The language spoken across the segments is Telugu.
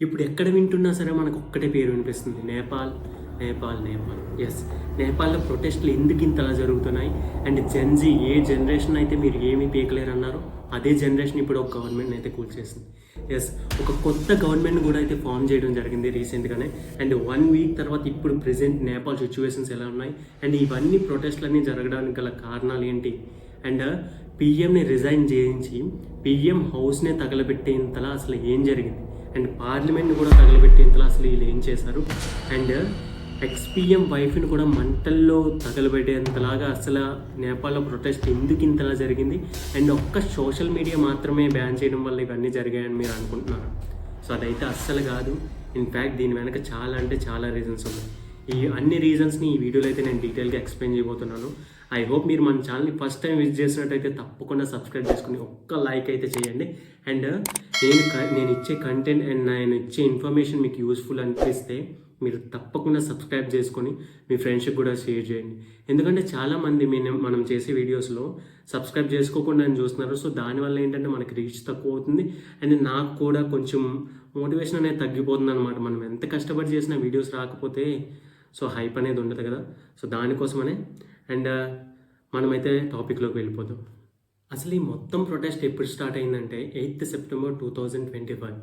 ఇప్పుడు ఎక్కడ వింటున్నా సరే మనకు ఒక్కటే పేరు వినిపిస్తుంది. నేపాల్ నేపాల్ నేపాల్. ఎస్ నేపాల్లో ప్రొటెస్ట్లు ఎందుకు ఇంతలా జరుగుతున్నాయి? అండ్ జెన్జీ ఏ జనరేషన్ అయితే మీరు ఏమీ పీకలేరన్నారో అదే జనరేషన్ ఇప్పుడు ఒక గవర్నమెంట్ అయితే కూల్చేసింది ఎస్ ఒక కొత్త గవర్నమెంట్ కూడా అయితే ఫామ్ చేయడం జరిగింది రీసెంట్గానే అండ్ వన్ వీక్ తర్వాత ఇప్పుడు ప్రజెంట్ నేపాల్ సిచ్యువేషన్స్ ఎలా ఉన్నాయి? అండ్ ఇవన్నీ ప్రొటెస్ట్లన్నీ జరగడానికి గల కారణాలు ఏంటి? అండ్ పిఎంని రిజైన్ చేయించి పిఎం హౌస్నే తగలబెట్టేంతలా అసలు ఏం జరిగింది? అండ్ పార్లమెంట్ని కూడా తగలబెట్టేంతలా అసలు వీళ్ళు ఏం చేశారు? అండ్ ఎక్స్పీఎం వైఫ్ని కూడా మంటల్లో తగలబెట్టేంతలాగా అసలు నేపాల్లో ప్రొటెస్ట్ ఎందుకు ఇంతలా జరిగింది? అండ్ ఒక్క సోషల్ మీడియా మాత్రమే బ్యాన్ చేయడం వల్ల ఇవన్నీ జరిగాయని మీరు అనుకుంటున్నారు? సో అదైతే అస్సలు కాదు. ఇన్ఫ్యాక్ట్ దీని వెనక చాలా అంటే చాలా రీజన్స్ ఉన్నాయి. ఈ అన్ని రీజన్స్ని ఈ వీడియోలో అయితే నేను డీటెయిల్గా ఎక్స్ప్లెయిన్ చేయబోతున్నాను. ఐ హోప్ మీరు మన ఛానల్ని ఫస్ట్ టైం విజిట్ చేసినట్టయితే తప్పకుండా సబ్స్క్రైబ్ చేసుకుని ఒక్క లైక్ అయితే చేయండి. అండ్ నేను క- నేను ఇచ్చే కంటెంట్ అండ్ నేను ఇచ్చే ఇన్ఫర్మేషన్ మీకు యూస్ఫుల్ అనిపిస్తే మీరు తప్పకుండా సబ్స్క్రైబ్ చేసుకొని మీ ఫ్రెండ్షిప్ కూడా షేర్ చేయండి. ఎందుకంటే చాలామంది మేము మనం చేసే వీడియోస్లో సబ్స్క్రైబ్ చేసుకోకుండా అని చూస్తున్నారు. సో దానివల్ల ఏంటంటే మనకి రీచ్ తక్కువ అవుతుంది. అండ్ నాకు కూడా కొంచెం మోటివేషన్ అనేది తగ్గిపోతుంది అనమాట మనం ఎంత కష్టపడి చేసిన వీడియోస్ రాకపోతే సో హైప్ అనేది ఉండదు కదా. సో దానికోసమనే. అండ్ మనమైతే టాపిక్లోకి వెళ్ళిపోతాం అసలు ఈ మొత్తం ప్రొటెస్ట్ ఎప్పుడు స్టార్ట్ అయిందంటే eighth September two thousand twenty five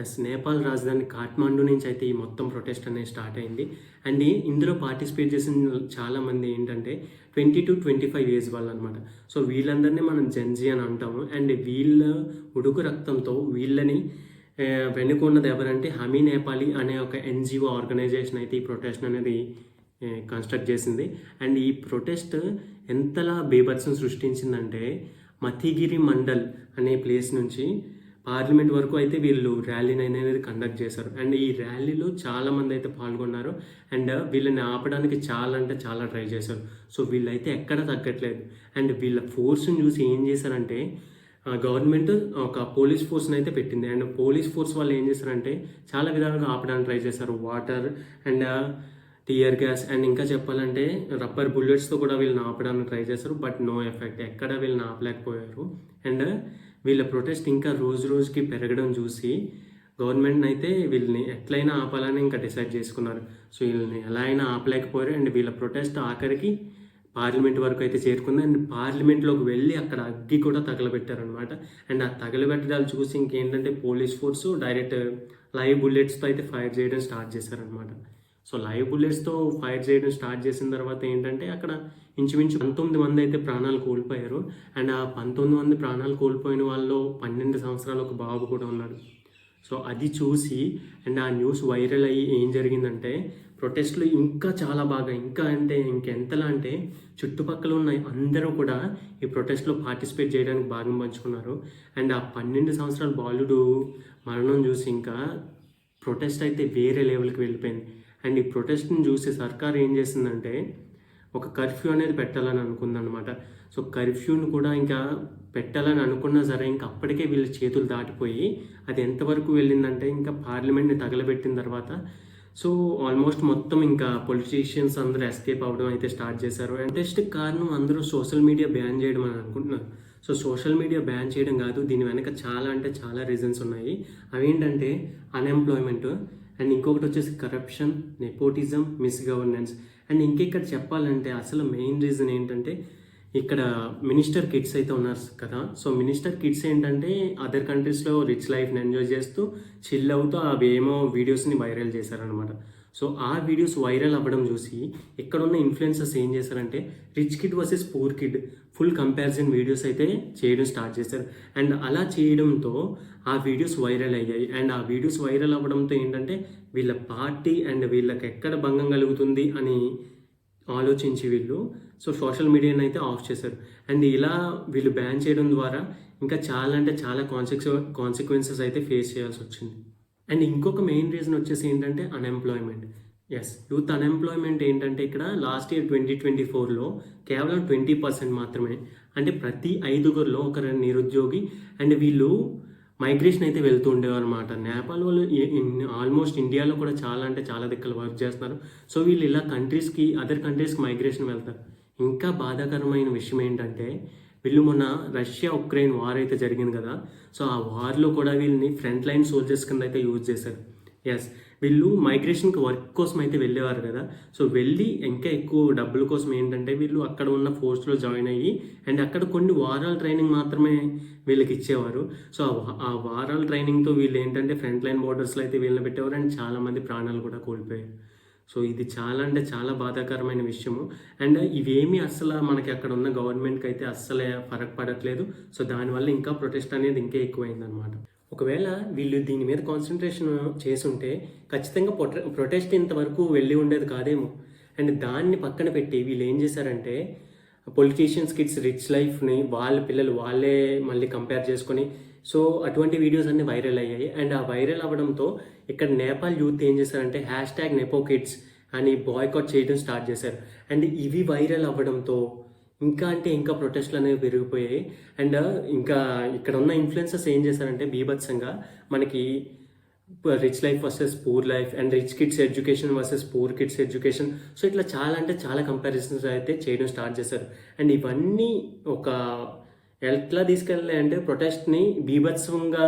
yes Nepal రాజధాని కాఠ్మాండు నుంచి అయితే ఈ మొత్తం ప్రొటెస్ట్ అనేది స్టార్ట్ అయింది. అండ్ ఇందులో పార్టిసిపేట్ చేసిన చాలామంది ఏంటంటే twenty to twenty five years వాళ్ళు అనమాట సో వీళ్ళందరినీ మనం జెన్జీ అని అంటాము. అండ్ వీళ్ళ ఉడుకు రక్తంతో వీళ్ళని వెనుక వెనుకున్నది ఎవరంటే హమీ నేపాలి అనే ఒక ఎన్జిఓ ఆర్గనైజేషన్ అయితే ఈ ప్రొటెస్ట్ అనేది కన్స్ట్రక్ట్ చేసింది. అండ్ ఈ ప్రొటెస్ట్ ఎంతలా బీభత్సం సృష్టించిందంటే మతిగిరి మండల్ అనే ప్లేస్ నుంచి పార్లమెంట్ వరకు అయితే వీళ్ళు ర్యాలీని అనేది కండక్ట్ చేశారు. అండ్ ఈ ర్యాలీలో చాలా మంది అయితే పాల్గొన్నారు. అండ్ వీళ్ళని ఆపడానికి చాలా అంటే చాలా ట్రై చేశారు. సో వీళ్ళైతే ఎక్కడ తగ్గట్లేదు. అండ్ వీళ్ళ ఫోర్స్ని చూసి ఏం చేశారంటే గవర్నమెంట్ ఒక పోలీస్ ఫోర్స్ని అయితే పెట్టింది. అండ్ పోలీస్ ఫోర్స్ వాళ్ళు ఏం చేశారంటే చాలా విధాలుగా ఆపడానికి ట్రై చేశారు. Water and tear gas and ఇంకా చెప్పాలంటే రబ్బర్ బుల్లెట్స్తో కూడా వీళ్ళని ఆపడానికి ట్రై చేశారు బట్ నో ఎఫెక్ట్. ఎక్కడ వీళ్ళని ఆపలేకపోయారు అండ్ వీళ్ళ ప్రొటెస్ట్ ఇంకా రోజు రోజుకి పెరగడం చూసి గవర్నమెంట్ అయితే వీళ్ళని ఎట్లయినా ఆపాలని ఇంకా డిసైడ్ చేసుకున్నారు. సో వీళ్ళని ఎలా అయినా ఆపలేకపోయారు. అండ్ వీళ్ళ ప్రొటెస్ట్ ఆఖరికి పార్లమెంట్ వరకు అయితే చేరుకుంది. అండ్ పార్లమెంట్లోకి వెళ్ళి అక్కడ అగ్గి కూడా తగలబెట్టారనమాట అండ్ ఆ తగలబెట్టడాలు చూసి ఇంకేంటంటే పోలీస్ ఫోర్స్ డైరెక్ట్ లైవ్ బుల్లెట్స్తో అయితే ఫైర్ చేయడం స్టార్ట్ చేశారనమాట సో లైవ్ బుల్లెట్స్తో ఫైర్ చేయడం స్టార్ట్ చేసిన తర్వాత ఏంటంటే అక్కడ ఇంచుమించు పంతొమ్మిది మంది అయితే ప్రాణాలు కోల్పోయారు. అండ్ ఆ పంతొమ్మిది మంది ప్రాణాలు కోల్పోయిన వాళ్ళు పన్నెండు సంవత్సరాల ఒక బాబు కూడా ఉన్నాడు. సో అది చూసి అండ్ ఆ న్యూస్ వైరల్ అయ్యి ఏం జరిగిందంటే ప్రొటెస్ట్లు ఇంకా చాలా బాగా ఇంకా అంటే ఇంకెంతలా అంటే చుట్టుపక్కల ఉన్న అందరూ కూడా ఈ ప్రొటెస్ట్లో పార్టిసిపేట్ చేయడానికి భాగం పంచుకున్నారు. అండ్ ఆ పన్నెండు సంవత్సరాల బాలుడు మరణం చూసి ఇంకా ప్రొటెస్ట్ అయితే వేరే లెవెల్కి వెళ్ళిపోయింది. అండ్ ఈ ప్రొటెస్ట్ని చూసి సర్కార్ ఏం చేసిందంటే ఒక కర్ఫ్యూ అనేది పెట్టాలని అనుకుందనమాట సో కర్ఫ్యూని కూడా ఇంకా పెట్టాలని అనుకున్నా సరే ఇంకా అప్పటికే వీళ్ళ చేతులు దాటిపోయి అది ఎంతవరకు వెళ్ళిందంటే ఇంకా పార్లమెంట్ని తగలబెట్టిన తర్వాత సో ఆల్మోస్ట్ మొత్తం ఇంకా పొలిటీషియన్స్ అందరూ ఎస్కేప్ అవ్వడం అయితే స్టార్ట్ చేశారు. అంటెస్ట్ కారణం అందరూ సోషల్ మీడియా బ్యాన్ చేయడం అని అనుకుంటున్నారు. సో సోషల్ మీడియా బ్యాన్ చేయడం కాదు దీని వెనక చాలా అంటే చాలా రీజన్స్ ఉన్నాయి. అవేంటంటే అన్ఎంప్లాయ్మెంట్ అండ్ ఇంకొకటి వచ్చేసి కరప్షన్ నెపోటిజం మిస్గవర్నెన్స్ అండ్ ఇంకెక్కడ చెప్పాలంటే అసలు మెయిన్ రీజన్ ఏంటంటే ఇక్కడ మినిస్టర్ కిడ్స్ అయితే ఉన్నారు కదా. సో మినిస్టర్ కిడ్స్ ఏంటంటే అదర్ కంట్రీస్లో రిచ్ లైఫ్ని ఎంజాయ్ చేస్తూ చిల్ అవుతూ అవి ఏమో వీడియోస్ని వైరల్ చేశారనమాట సో ఆ వీడియోస్ వైరల్ అవ్వడం చూసి ఇక్కడ ఉన్న ఇన్ఫ్లుయెన్సర్స్ ఏం చేశారంటే rich kid versus poor kid full comparison videos అయితే చేయడం స్టార్ట్ చేశారు. అండ్ అలా చేయడంతో ఆ వీడియోస్ వైరల్ అయ్యాయి. అండ్ ఆ వీడియోస్ వైరల్ అవ్వడంతో ఏంటంటే వీళ్ళ పార్టీ అండ్ వీళ్ళకి ఎక్కడ భంగం కలుగుతుంది అని ఆలోచించి వీళ్ళు. సో సోషల్ మీడియాని అయితే ఆఫ్ చేశారు. అండ్ ఇలా వీళ్ళు బ్యాన్ చేయడం ద్వారా ఇంకా చాలా అంటే చాలా కాన్సిక్వ కాన్సిక్వెన్సెస్ అయితే ఫేస్ చేయాల్సి వచ్చింది. అండ్ ఇంకొక మెయిన్ రీజన్ వచ్చేసి ఏంటంటే అన్ఎంప్లాయ్మెంట్. ఎస్ యూత్ అన్ఎంప్లాయ్మెంట్ ఏంటంటే ఇక్కడ లాస్ట్ ఇయర్ ట్వంటీ ట్వంటీ ఫోర్లో కేవలం ట్వంటీ పర్సెంట్ మాత్రమే. అంటే ప్రతి ఐదుగురిలో ఒకరు నిరుద్యోగి అండ్ వీళ్ళు మైగ్రేషన్ అయితే వెళ్తూ ఉండేవారు అనమాట నేపాల్ వాళ్ళు ఆల్మోస్ట్ ఇండియాలో కూడా చాలా అంటే చాలా దిక్కలు వర్క్ చేస్తున్నారు. సో వీళ్ళు ఇలా కంట్రీస్కి అదర్ కంట్రీస్కి మైగ్రేషన్ వెళ్తారు. ఇంకా బాధాకరమైన విషయం ఏంటంటే వీళ్ళు మొన్న రష్యా ఉక్రెయిన్ వార్ అయితే జరిగింది కదా. సో ఆ వార్లో కూడా వీళ్ళని ఫ్రంట్ లైన్ సోల్జర్స్ కింద అయితే యూజ్ చేశారు. ఎస్ వీళ్ళు మైగ్రేషన్కి వర్క్ కోసం అయితే వెళ్ళేవారు కదా. సో వెళ్ళి ఇంకా ఎక్కువ డబ్బుల కోసం ఏంటంటే వీళ్ళు అక్కడ ఉన్న ఫోర్స్లో జాయిన్ అయ్యి అండ్ అక్కడ కొన్ని వారాల ట్రైనింగ్ మాత్రమే వీళ్ళకి ఇచ్చేవారు. సో ఆ ఆ వారాల ట్రైనింగ్తో వీళ్ళు ఏంటంటే ఫ్రంట్ లైన్ బోర్డర్స్లో అయితే వీళ్ళని పెట్టేవారు అండ్ చాలామంది ప్రాణాలు కూడా కోల్పోయారు. సో ఇది చాలా అంటే చాలా బాధాకరమైన విషయము. అండ్ ఇవేమీ అస్సలు మనకి అక్కడ ఉన్న గవర్నమెంట్కి అయితే అస్సలే ఫరక్ పడట్లేదు. సో దానివల్ల ఇంకా ప్రొటెస్ట్ అనేది ఇంకా ఎక్కువైందనమాట ఒకవేళ వీళ్ళు దీని మీద కాన్సన్ట్రేషన్ చేసుంటే ఖచ్చితంగా ప్రొటె ప్రొటెస్ట్ ఇంతవరకు వెళ్ళి ఉండేది కాదేమో. అండ్ దాన్ని పక్కన పెట్టి వీళ్ళు ఏం చేశారంటే పొలిటీషియన్స్ కిడ్స్ రిచ్ లైఫ్ని వాళ్ళ పిల్లలు వాళ్ళే మళ్ళీ కంపేర్ చేసుకొని సో అటువంటి వీడియోస్ అన్నీ వైరల్ అయ్యాయి. అండ్ ఆ వైరల్ అవ్వడంతో ఇక్కడ నేపాల్ యూత్ ఏం చేశారంటే హ్యాష్ ట్యాగ్ నెపో కిడ్స్ అని బాయ్కాట్ చేయడం స్టార్ట్ చేశారు. అండ్ ఇవి వైరల్ అవ్వడంతో ఇంకా అంటే ఇంకా ప్రొటెస్ట్లు అనేవి పెరిగిపోయాయి. అండ్ uh, ఇంకా ఇక్కడ ఉన్న ఇన్ఫ్లుయెన్సర్స్ ఏం చేశారంటే బీభత్సంగా మనకి rich life versus poor life and rich kids education versus poor kids education so ఇట్లా చాలా అంటే చాలా కంపారిజన్స్ అయితే చేయడం స్టార్ట్ చేశారు. అండ్ ఇవన్నీ ఒక ఎట్లా తీసుకెళ్ళాలి అంటే ప్రొటెస్ట్ని బీభత్సంగా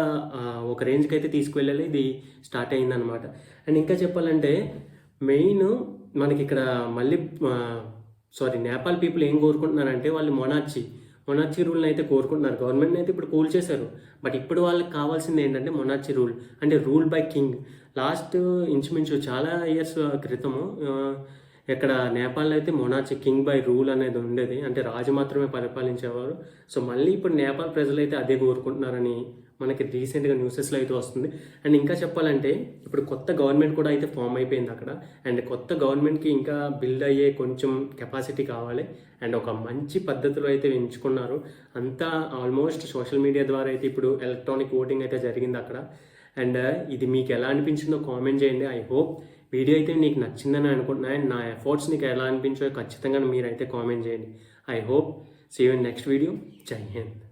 ఒక రేంజ్కి అయితే తీసుకువెళ్ళాలి ఇది స్టార్ట్ అయిందనమాట అండ్ ఇంకా చెప్పాలంటే మెయిన్ మనకి ఇక్కడ మళ్ళీ సారీ నేపాల్ పీపుల్ ఏం కోరుకుంటున్నారంటే వాళ్ళు మొనార్చి మొనార్చి రూల్ని అయితే కోరుకుంటున్నారు. గవర్నమెంట్ అయితే ఇప్పుడు కూల్ చేశారు. బట్ ఇప్పుడు వాళ్ళకి కావాల్సింది ఏంటంటే మొనార్చి రూల్ అంటే రూల్ బై కింగ్ లాస్ట్ ఇంచుమించు చాలా ఇయర్స్ క్రితము ఇక్కడ నేపాల్లో అయితే మొనార్చి కింగ్ బై రూల్ అనేది ఉండేది. అంటే రాజు మాత్రమే పరిపాలించేవారు. సో మళ్ళీ ఇప్పుడు నేపాల్ ప్రజలు అయితే అదే కోరుకుంటున్నారని మనకి రీసెంట్గా న్యూసెస్లో అయితే వస్తుంది. అండ్ ఇంకా చెప్పాలంటే ఇప్పుడు కొత్త గవర్నమెంట్ కూడా అయితే ఫామ్ అయిపోయింది అక్కడ. అండ్ కొత్త గవర్నమెంట్కి ఇంకా బిల్డ్ అయ్యే కొంచెం కెపాసిటీ కావాలి. అండ్ ఒక మంచి పద్ధతిలో అయితే ఎంచుకున్నారు. అంతా ఆల్మోస్ట్ సోషల్ మీడియా ద్వారా అయితే ఇప్పుడు ఎలక్ట్రానిక్ ఓటింగ్ అయితే జరిగింది అక్కడ. అండ్ ఇది మీకు ఎలా అనిపించిందో కామెంట్ చేయండి. ఐ హోప్ వీడియో అయితే నీకు నచ్చిందని అనుకుంటున్నా. అండ్ నా ఎఫర్ట్స్ నీకు ఎలా అనిపించో ఖచ్చితంగా మీరైతే కామెంట్ చేయండి. I hope see you next video. జై హింద్.